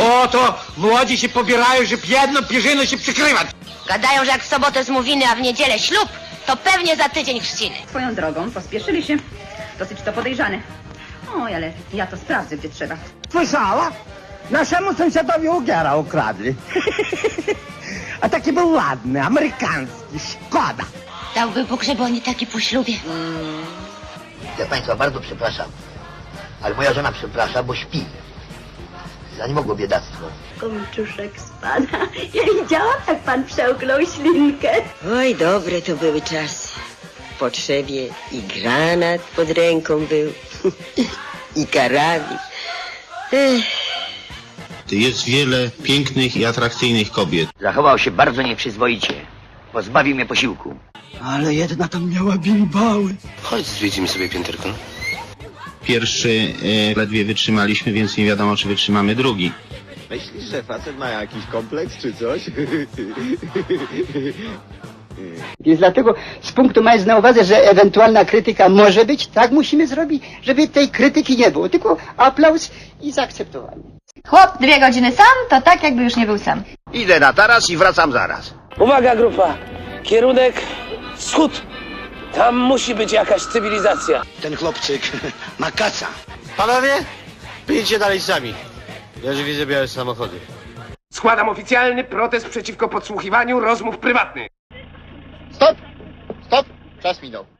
O, to młodzi się pobierają, żeby jedną pierzyną się przykrywać. Gadają, że jak w sobotę zmówiny, a w niedzielę ślub, to pewnie za tydzień chrzciny. Swoją drogą, pospieszyli się. Dosyć to podejrzane. Oj, ale ja to sprawdzę, gdzie trzeba. Słyszała? Naszemu sąsiadowi ugiera ukradli. A taki był ładny, amerykański, szkoda. Dałby Bóg, żeby oni taki po ślubie. Ja Państwa bardzo przepraszam, ale moja żona przeprasza, bo śpi. Za nie mogło biedactwo. Komczuszek spada. Ja widziałam, jak pan przełknął ślinkę. Oj, dobre to były czasy. W potrzebie i granat pod ręką był, i karabin. Ech, Jest wiele pięknych i atrakcyjnych kobiet. Zachował się bardzo nieprzyzwoicie. Pozbawił mnie posiłku. Ale jedna tam miała bimbały. Chodź, zwiedzimy sobie pięterko. Pierwszy e, ledwie wytrzymaliśmy, więc nie wiadomo, czy wytrzymamy drugi. Myślisz, że facet ma jakiś kompleks czy coś? Więc dlatego z punktu mając na uwadze, że ewentualna krytyka może być, tak musimy zrobić, żeby tej krytyki nie było, tylko aplauz i zaakceptowanie. Chłop dwie godziny sam, to tak jakby już nie był sam. Idę na taras i wracam zaraz. Uwaga, grupa! Kierunek wschód! Tam musi być jakaś cywilizacja. Ten chłopczyk ma kaca. Panowie, wyjdźcie dalej sami. Ja już widzę białe samochody. Składam oficjalny protest przeciwko podsłuchiwaniu rozmów prywatnych. Stop! Stop! Czas minął.